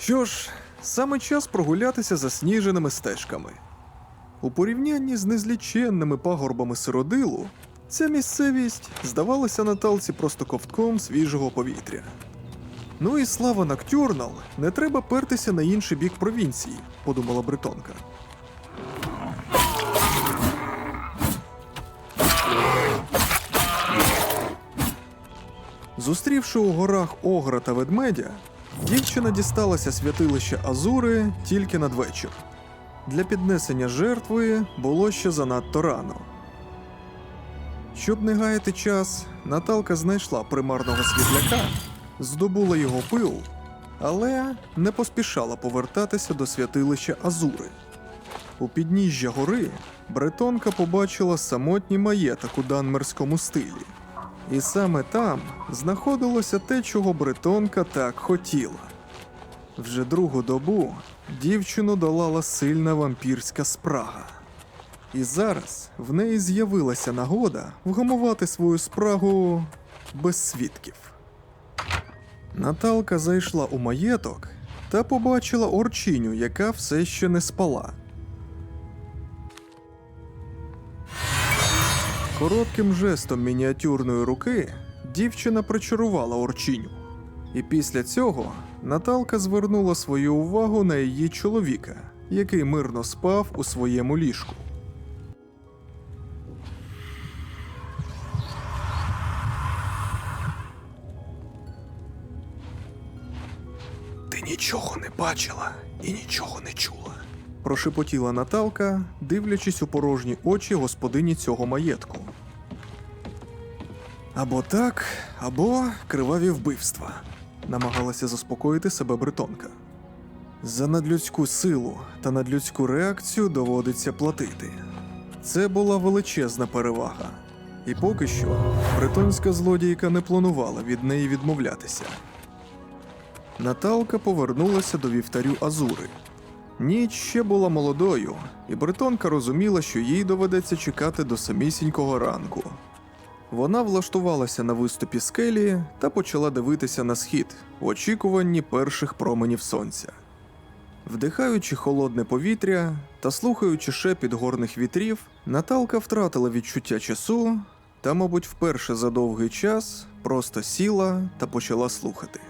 Що ж, саме час прогулятися засніженими стежками. У порівнянні з незліченними пагорбами сиродилу, ця місцевість здавалася Наталці просто ковтком свіжого повітря. Ну і слава Ноктюрнал, не треба пертися на інший бік провінції, подумала Бретонка. Зустрівши у горах огра та ведмедя, дівчина дісталася святилища Азури тільки надвечір. Для піднесення жертви було ще занадто рано. Щоб не гаяти час, Наталка знайшла примарного світляка, здобула його пил, але не поспішала повертатися до святилища Азури. У підніжжя гори бретонка побачила самотній маєток у данмерському стилі. І саме там знаходилося те, чого бретонка так хотіла. Вже другу добу дівчину долала сильна вампірська спрага. І зараз в неї з'явилася нагода вгамувати свою спрагу без свідків. Наталка зайшла у маєток та побачила орчиню, яка все ще не спала. Коротким жестом мініатюрної руки дівчина причарувала орчиню. І після цього Наталка звернула свою увагу на її чоловіка, який мирно спав у своєму ліжку. Ти нічого не бачила і нічого не чула. Прошепотіла Наталка, дивлячись у порожні очі господині цього маєтку. Або так, або криваві вбивства, намагалася заспокоїти себе бретонка. За надлюдську силу та надлюдську реакцію доводиться платити. Це була величезна перевага. І поки що бретонська злодійка не планувала від неї відмовлятися. Наталка повернулася до вівтарю Азури. Ніч ще була молодою, і бретонка розуміла, що їй доведеться чекати до самісінького ранку. Вона влаштувалася на виступі скелі та почала дивитися на схід в очікуванні перших променів сонця. Вдихаючи холодне повітря та слухаючи шепіт горних вітрів, Наталка втратила відчуття часу та, мабуть, вперше за довгий час просто сіла та почала слухати.